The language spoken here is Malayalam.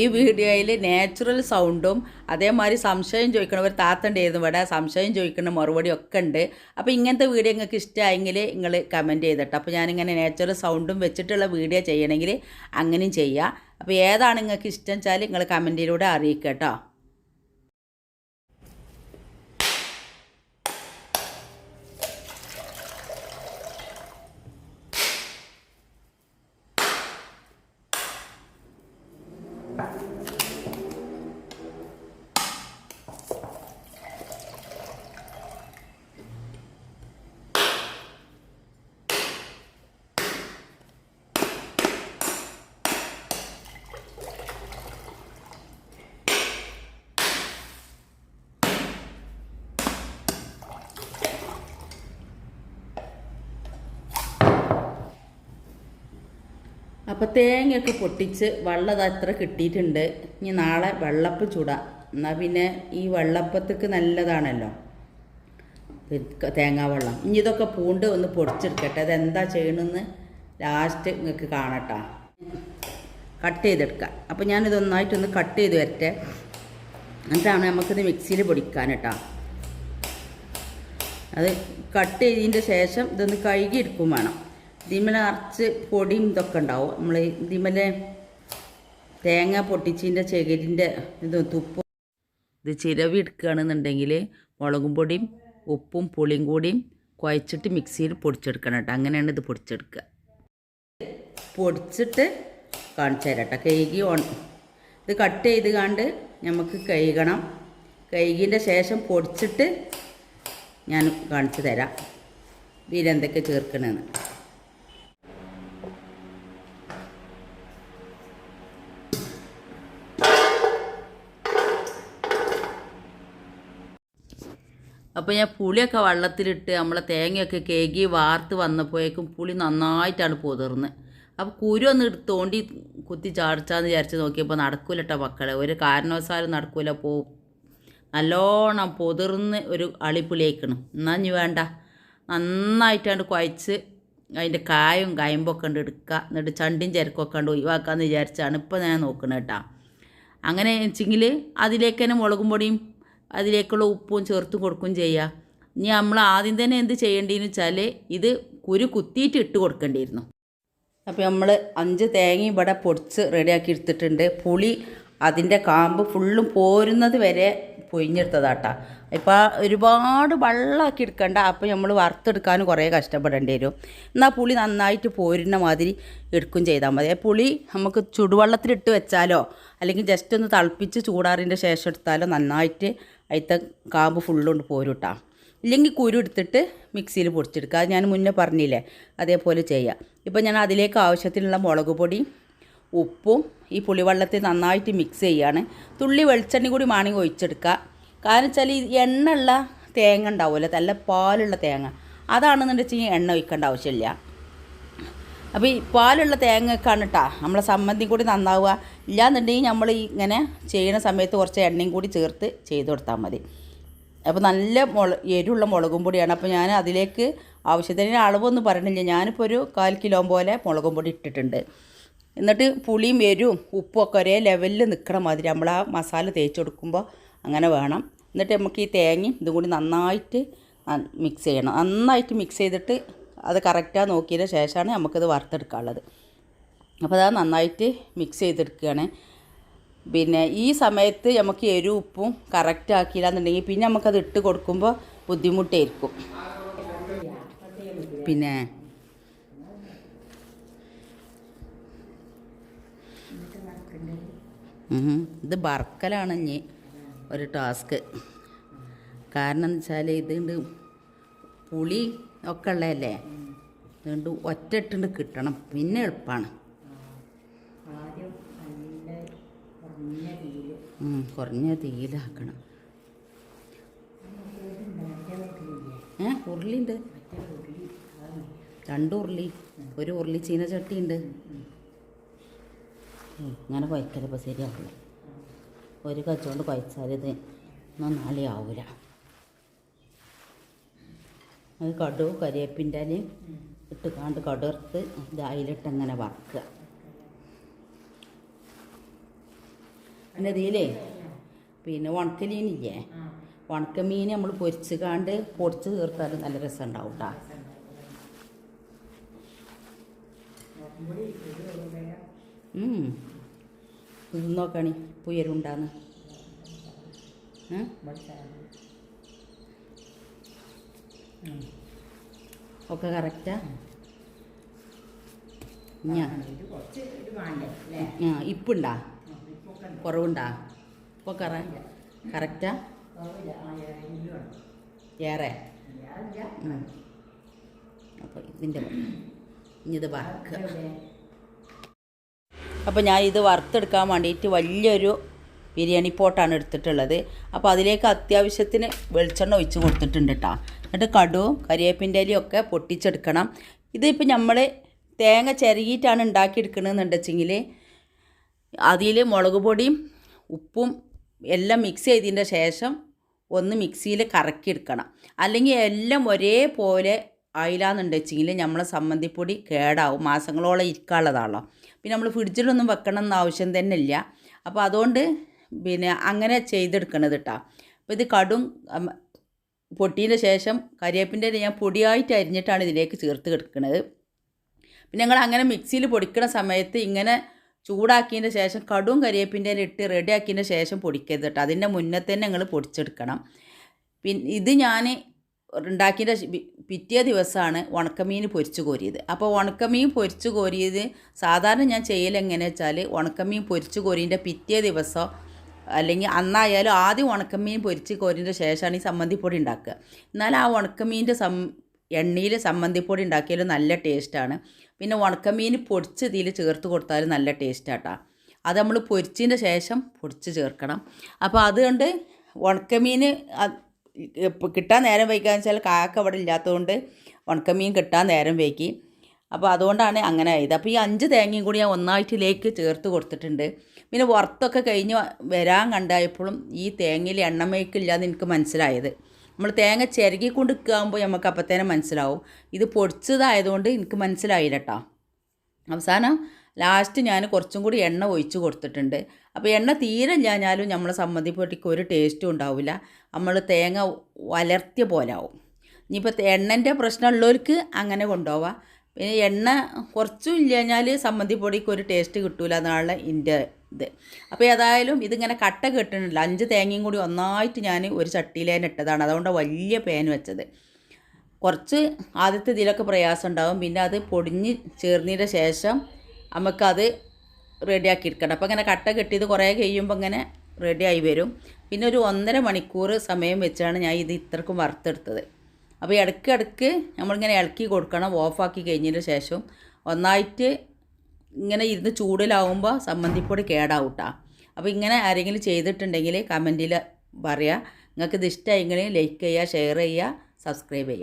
ഈ വീഡിയോയിൽ നാച്ചുറൽ സൗണ്ടും അതേമാതിരി സംശയം ചോദിക്കണവർ താത്തണ്ടായിരുന്നു ഇവിടെ. സംശയം ചോദിക്കുന്ന മറുപടി ഒക്കെ ഉണ്ട്. അപ്പോൾ ഇങ്ങനത്തെ വീഡിയോ നിങ്ങൾക്ക് ഇഷ്ടമായെങ്കിൽ നിങ്ങൾ കമന്റ് ചെയ്തിട്ട്. അപ്പോൾ ഞാനിങ്ങനെ നാച്ചുറൽ സൗണ്ടും വെച്ചിട്ടുള്ള വീഡിയോ ചെയ്യണമെങ്കിൽ അങ്ങനെയും ചെയ്യാം. അപ്പോൾ ഏതാണ് നിങ്ങൾക്ക് ഇഷ്ടം വെച്ചാൽ നിങ്ങൾ കമന്റിലൂടെ അറിയിക്കുക കേട്ടോ അപ്പോൾ തേങ്ങയൊക്കെ പൊട്ടിച്ച് വെള്ളം അത്ര കിട്ടിയിട്ടുണ്ട്. ഇനി നാളെ വെള്ളപ്പം ചൂടാം. എന്നാൽ പിന്നെ ഈ വെള്ളപ്പത്തേക്ക് നല്ലതാണല്ലോ. തേങ്ങാ വെള്ളം. ഇനി ഇതൊക്കെ പൂണ്ട് ഒന്ന് പൊടിച്ചെടുക്കട്ടെ. അതെന്താ ചെയ്യണമെന്ന് ലാസ്റ്റ് നിങ്ങൾക്ക് കാണട്ട. കട്ട് ചെയ്തെടുക്കാം. അപ്പോൾ ഞാനിത് ഒന്നായിട്ടൊന്ന് കട്ട് ചെയ്ത് വരട്ടെ. എന്നിട്ടാണ് നമുക്കിത് മിക്സിയിൽ പൊടിക്കാൻ കേട്ടോ അത് കട്ട് ചെയ്തതിന്റെ ശേഷം ഇതൊന്ന് കഴുകി എടുക്കും വേണം. ഇതിമല അറച്ച് പൊടിയും ഇതൊക്കെ ഉണ്ടാവും. നമ്മൾ ഇതിമല തേങ്ങ പൊട്ടിച്ചതിന്റെ ചകിരിന്റെ ഇത് തുപ്പും. ഇത് ചിരവി എടുക്കുകയാണെന്നുണ്ടെങ്കിൽ മുളകും പൊടിയും ഉപ്പും പുളിയും കൂടിയും കുഴച്ചിട്ട് മിക്സിയിൽ പൊടിച്ചെടുക്കണം കേട്ടോ. അങ്ങനെയാണ് ഇത് പൊടിച്ചെടുക്കുക. പൊടിച്ചിട്ട് കാണിച്ചു തരാം കേട്ടോ. കഴുകി ഓൺ ഇത് കട്ട് ചെയ്ത് കണ്ട് നമുക്ക് കഴുകണം. കഴുകിന്റെ ശേഷം പൊടിച്ചിട്ട് ഞാൻ കാണിച്ചു തരാം. ഇതിലെന്തൊക്കെ ചേർക്കണമെന്ന് അപ്പോൾ ഞാൻ പുളിയൊക്കെ വെള്ളത്തിലിട്ട് നമ്മളെ തേങ്ങയൊക്കെ കേകി വാർത്ത് വന്നപ്പോഴേക്കും പുളി നന്നായിട്ടാണ് പൊതിർന്ന്. അപ്പോൾ കുരു ഒന്ന് എടുത്തോണ്ടി കുത്തി ചാടിച്ചാന്ന് വിചാരിച്ച് നോക്കിയപ്പോൾ നടക്കൂല കേട്ടോ മക്കളെ. ഒരു കാരണവശാലും നടക്കൂല. പോ നല്ലോണം പൊതിർന്ന് ഒരു അളിപ്പുളിയേക്കണം എന്നാൽ ഇനി വേണ്ട. നന്നായിട്ടാണ്ട് കുഴച്ച് അതിന്റെ കായും കയമ്പൊക്കെ ഉണ്ട് എടുക്കുക എന്നിട്ട് ചണ്ടിയും ചരക്കൊക്കെ ഉണ്ട് ഒഴിവാക്കാമെന്ന് വിചാരിച്ചാണ് ഇപ്പോൾ ഞാൻ നോക്കുന്നത് കേട്ടോ അങ്ങനെ വെച്ചെങ്കിൽ അതിലേക്ക് തന്നെ മുളകും പൊടിയും അതിലേക്കുള്ള ഉപ്പും ചേർത്ത് കൊടുക്കുകയും ചെയ്യുക ഇനി നമ്മൾ ആദ്യം തന്നെ എന്ത് ചെയ്യേണ്ടതെന്ന് വെച്ചാൽ ഇത് കുരു കുത്തിയിട്ട് ഇട്ട് കൊടുക്കേണ്ടിയിരുന്നു. അപ്പോൾ നമ്മൾ അഞ്ച് തേങ്ങ ഇവിടെ പൊടിച്ച് റെഡിയാക്കി എടുത്തിട്ടുണ്ട്. പുളി അതിന്റെ കാമ്പ് ഫുള്ളും പോരുന്നത് വരെ പൊയിഞ്ഞെടുത്തതാട്ടാ ഇപ്പോൾ ഒരുപാട് വെള്ളമാക്കി എടുക്കണ്ട. അപ്പോൾ നമ്മൾ വറുത്തെടുക്കാൻ കുറേ കഷ്ടപ്പെടേണ്ടി വരും. എന്നാൽ പുളി നന്നായിട്ട് പോരുന്ന മാതിരി എടുക്കും ചെയ്താൽ മതി. പുളി നമുക്ക് ചുടുവെള്ളത്തിലിട്ട് വെച്ചാലോ അല്ലെങ്കിൽ ജസ്റ്റ് ഒന്ന് തിളപ്പിച്ച് ചൂടാറിന്റെ ശേഷം എടുത്താലോ നന്നായിട്ട് അതിലത്തെ കാമ്പ് ഫുള്ളുകൊണ്ട് പോരുട്ടാ. ഇല്ലെങ്കിൽ കുരു എടുത്തിട്ട് മിക്സിയിൽ പൊടിച്ചെടുക്കുക അത് ഞാൻ മുന്നേ പറഞ്ഞില്ലേ അതേപോലെ ചെയ്യുക ഇപ്പോൾ ഞാൻ അതിലേക്ക് ആവശ്യത്തിനുള്ള മുളക് പൊടി ഉപ്പും ഈ പുളിവെള്ളത്തിൽ നന്നായിട്ട് മിക്സ് ചെയ്യുകയാണ് തുള്ളി വെളിച്ചെണ്ണ കൂടി മാണി ഒഴിച്ചെടുക്കുക കാരണം വെച്ചാൽ ഈ എണ്ണ ഉള്ള തേങ്ങ ഉണ്ടാവുമല്ലോ നല്ല പാലുള്ള തേങ്ങ. അതാണെന്നുണ്ടെങ്കിൽ എണ്ണ ഒഴിക്കേണ്ട ആവശ്യമില്ല. അപ്പോൾ ഈ പാലുള്ള തേങ്ങക്കാണ് കേട്ടോ നമ്മളെ സമ്മന്തി കൂടി നന്നാവുക. ഇല്ലാന്നുണ്ടെങ്കിൽ നമ്മൾ ഇങ്ങനെ ചെയ്യുന്ന സമയത്ത് കുറച്ച് എണ്ണയും കൂടി ചേർത്ത് ചെയ്ത് കൊടുത്താൽ മതി. അപ്പോൾ നല്ല മുള എരിവുള്ള മുളകും പൊടിയാണ്. അപ്പോൾ ഞാൻ അതിലേക്ക് ആവശ്യത്തിന് അളവൊന്നും പറഞ്ഞില്ല ഞാനിപ്പോൾ ഒരു കാൽ കിലോ പോലെ മുളകും പൊടി ഇട്ടിട്ടുണ്ട്. എന്നിട്ട് പുളിയും എരിവും ഉപ്പും ഒക്കെ ഒരേ ലെവലിൽ നിൽക്കണ മാതിരി നമ്മൾ ആ മസാല തേച്ച് കൊടുക്കുമ്പോൾ അങ്ങനെ വേണം. എന്നിട്ട് നമുക്ക് ഈ തേങ്ങയും ഇതും കൂടി നന്നായിട്ട് മിക്സ് ചെയ്യണം. നന്നായിട്ട് മിക്സ് ചെയ്തിട്ട് അത് കറക്റ്റാണ് നോക്കിയതിന് ശേഷമാണ് നമുക്കിത് വറുത്തെടുക്കാനുള്ളത്. അപ്പോൾ അത് നന്നായിട്ട് മിക്സ് ചെയ്തെടുക്കുകയാണ്. പിന്നെ ഈ സമയത്ത് നമുക്ക് എരിവുപ്പും കറക്റ്റ് ആക്കിയില്ല എന്നുണ്ടെങ്കിൽ പിന്നെ നമുക്കത് ഇട്ട് കൊടുക്കുമ്പോൾ ബുദ്ധിമുട്ടായിരിക്കും. പിന്നെ. ഇത് ബർക്കലാണ് ഇനി ഒരു ടാസ്ക് കാരണം എന്ന് വെച്ചാൽ ഇതുണ്ട് പുളി ഒക്കെ ഉള്ളതല്ലേ അതുകൊണ്ട് ഒറ്റട്ടുണ്ട് കിട്ടണം. പിന്നെ എളുപ്പമാണ് കുറഞ്ഞ തീയിലാക്കണം. ഏ ഉരുളിയുണ്ട്. രണ്ട് ഉരുളി. ഒരു ഉരുളി ചീനച്ചട്ടി ഉണ്ട് ഇങ്ങനെ കുഴക്കലപ്പോൾ ശരിയാവില്ല ഒരു കച്ചുകൊണ്ട് കുഴച്ചാൽ ഇത് നന്നാളി ആവില്ല അത് കടു കരിയേപ്പിന്റെ ഇട്ട് കാണ്ട് കടുർത്ത് ഇത് അതിലിട്ട് അങ്ങനെ വറക്കുക. പിന്നെ ഇതിലേ പിന്നെ ഉണക്ക ഉണക്കമീൻ നമ്മൾ പൊരിച്ച് കാണ്ട് പൊടിച്ച് തീർത്താലും നല്ല രസം ഉണ്ടാവും കേട്ടോ നോക്കണി പുയരുണ്ടാന്ന്. ഏ? ഒക്കെ കറക്റ്റാ ഞാ ആ ഇപ്പുണ്ടാ? കുറവുണ്ടാ? ഇപ്പോൾ കറ കറക്റ്റാ ഏറെ അപ്പോൾ ഇതിന്റെ ഇനി ഇത് വറക്കുക അപ്പോൾ ഞാൻ ഇത് വറുത്തെടുക്കാൻ വേണ്ടിയിട്ട് വലിയൊരു ബിരിയാണി പോട്ടാണ് എടുത്തിട്ടുള്ളത്. അപ്പോൾ അതിലേക്ക് അത്യാവശ്യത്തിന് വെളിച്ചെണ്ണ ഒഴിച്ച് കൊടുത്തിട്ടുണ്ട് കേട്ടോ എന്നിട്ട് കടുവും കരിവേപ്പിന്റെ ഇലയും ഒക്കെ പൊട്ടിച്ചെടുക്കണം. ഇതിപ്പോൾ നമ്മൾ തേങ്ങ ചിരകിയിട്ടാണ് ഉണ്ടാക്കിയെടുക്കണമെന്നുണ്ടെച്ചെങ്കിൽ അതിൽ മുളക് പൊടിയും ഉപ്പും എല്ലാം മിക്സ് ചെയ്തതിന്റെ ശേഷം ഒന്ന് മിക്സിയിൽ കറക്കിയെടുക്കണം. അല്ലെങ്കിൽ എല്ലാം ഒരേപോലെ ആയില്ലാന്നുണ്ടെച്ചെങ്കിൽ നമ്മളെ സമ്മന്തിപ്പൊടി കേടാവും. മാസങ്ങളോളം ഇരിക്കാനുള്ളതാണല്ലോ. പിന്നെ നമ്മൾ ഫ്രിഡ്ജിലൊന്നും വെക്കണം എന്ന ആവശ്യം തന്നെ ഇല്ല അപ്പോൾ അതുകൊണ്ട് പിന്നെ അങ്ങനെ ചെയ്തെടുക്കണത് കേട്ടോ അപ്പോൾ ഇത് കടും പൊട്ടിയതിന് ശേഷം കരിയേപ്പിന്റെ ഞാൻ പൊടിയായിട്ട് അരിഞ്ഞിട്ടാണ് ഇതിലേക്ക് ചേർത്ത് കിടക്കുന്നത് പിന്നെ ഞങ്ങൾ അങ്ങനെ മിക്സിയിൽ പൊടിക്കുന്ന സമയത്ത് ഇങ്ങനെ ചൂടാക്കിയതിന്റെ ശേഷം കടും കരിയേപ്പിന്റെ ഇട്ട് ഇട്ട് റെഡിയാക്കിയതിന്റെ ശേഷം പൊടിക്കരുത് കേട്ടോ അതിന്റെ മുന്നേ തന്നെ ഞങ്ങൾ പൊടിച്ചെടുക്കണം. പിന്നെ ഇത് ഞാൻ ഉണ്ടാക്കിയതിന്റെ പിറ്റേ ദിവസമാണ് ഉണക്കമീൻ പൊരിച്ച് കോരിയത്. അപ്പോൾ ഉണക്കമീൻ പൊരിച്ച് കോരിയത് സാധാരണ ഞാൻ ചെയ്യൽ എങ്ങനെയാ വെച്ചാൽ ഉണക്കമീൻ പൊരിച്ച് കോരിന്റെ പിറ്റേ ദിവസം അല്ലെങ്കിൽ അന്നായാലും ആദ്യം ഉണക്കമീൻ പൊരിച്ച് കോരിന്റെ ശേഷമാണ് ഈ സമ്മന്തിപ്പൊടി ഉണ്ടാക്കുക എന്നാൽ ആ ഉണക്കമീന്റെ സം എണ്ണയിൽ സമ്മന്തിപ്പൊടി ഉണ്ടാക്കിയാലും നല്ല ടേസ്റ്റാണ് പിന്നെ ഉണക്കമീൻ പൊടിച്ച് ഇതിൽ ചേർത്ത് കൊടുത്താലും നല്ല ടേസ്റ്റാട്ടാ അത് നമ്മൾ പൊരിച്ചതിന്റെ ശേഷം പൊടിച്ച് ചേർക്കണം അപ്പോൾ അതുകൊണ്ട് ഉണക്കമീൻ കിട്ടാൻ നേരം വൈകാന്ന് വെച്ചാൽ കാക്ക അവിടെ ഇല്ലാത്തതുകൊണ്ട് ഉണക്കമീൻ കിട്ടാൻ നേരം വൈകി അപ്പോൾ അതുകൊണ്ടാണ് അങ്ങനെ ആയത്. അപ്പോൾ ഈ അഞ്ച് തേങ്ങയും കൂടി ഞാൻ ഒന്നായിട്ടിലേക്ക് ചേർത്ത് കൊടുത്തിട്ടുണ്ട്. പിന്നെ വറുത്തൊക്കെ കഴിഞ്ഞ് വരാൻ കണ്ടായപ്പോഴും ഈ തേങ്ങയിൽ എണ്ണമേക്കില്ലാന്ന് എനിക്ക് മനസ്സിലായത്. നമ്മൾ തേങ്ങ ചിരകി കൊണ്ട് നിൽക്കുമ്പോൾ നമുക്ക് അപ്പത്തേനെ മനസ്സിലാവും. ഇത് പൊടിച്ചതായതുകൊണ്ട് എനിക്ക് മനസ്സിലായില്ല കേട്ടോ അവസാനം ലാസ്റ്റ് ഞാൻ കുറച്ചും കൂടി എണ്ണ ഒഴിച്ച് കൊടുത്തിട്ടുണ്ട്. അപ്പോൾ എണ്ണ തീരെ ഇല്ലാഞ്ഞാലും നമ്മളെ സമ്മതിപ്പൊട്ടിക്ക് ഒരു ടേസ്റ്റും ഉണ്ടാവില്ല. നമ്മൾ തേങ്ങ വലർത്തിയ പോലാവും ഇനിയിപ്പോൾ എണ്ണന്റെ പ്രശ്നമുള്ളവർക്ക് അങ്ങനെ കൊണ്ടുപോവാം. പിന്നെ എണ്ണ കുറച്ചും ഇല്ല കഴിഞ്ഞാൽ സമ്മന്തി പൊടിക്ക് ഒരു ടേസ്റ്റ് കിട്ടൂല എന്നാണ് എന്റെ ഇത്. അപ്പോൾ ഏതായാലും ഇതിങ്ങനെ കട്ട കെട്ടുന്നില്ല അഞ്ച് തേങ്ങയും കൂടി ഒന്നായിട്ട് ഞാൻ ഒരു ചട്ടിയിലേനെ ഇട്ടതാണ്. അതുകൊണ്ട് വലിയ പേൻ വെച്ചത്. കുറച്ച് ആദ്യത്തെ ഇതിലൊക്കെ പ്രയാസം ഉണ്ടാവും. പിന്നെ അത് പൊടിഞ്ഞ് ചേർന്നതിന്റെ ശേഷം നമുക്കത് റെഡിയാക്കി എടുക്കണം. അപ്പോൾ ഇങ്ങനെ കട്ട കെട്ടിയത് കുറേ കഴിയുമ്പോൾ ഇങ്ങനെ റെഡിയായി വരും. പിന്നെ ഒരു ഒന്നര മണിക്കൂർ സമയം വെച്ചാണ് ഞാൻ ഇത് ഇത്രക്കും വറുത്തെടുത്തത്. അപ്പോൾ ഇടയ്ക്ക് ഇടയ്ക്ക് നമ്മളിങ്ങനെ ഇളക്കി കൊടുക്കണം ഓഫാക്കി കഴിഞ്ഞതിന് ശേഷം ഒന്നായിട്ട് ഇങ്ങനെ ഇരുന്ന് ചൂടിലാവുമ്പോൾ സമ്മന്തിപ്പൊടി കേടാവും കേട്ടോ അപ്പോൾ ഇങ്ങനെ ആരെങ്കിലും ചെയ്തിട്ടുണ്ടെങ്കിൽ കമന്റിൽ പറയുക നിങ്ങൾക്ക് ഇത് ഇഷ്ടമായെങ്കിൽ ലൈക്ക് ചെയ്യുക ഷെയർ ചെയ്യുക സബ്സ്ക്രൈബ് ചെയ്യുക.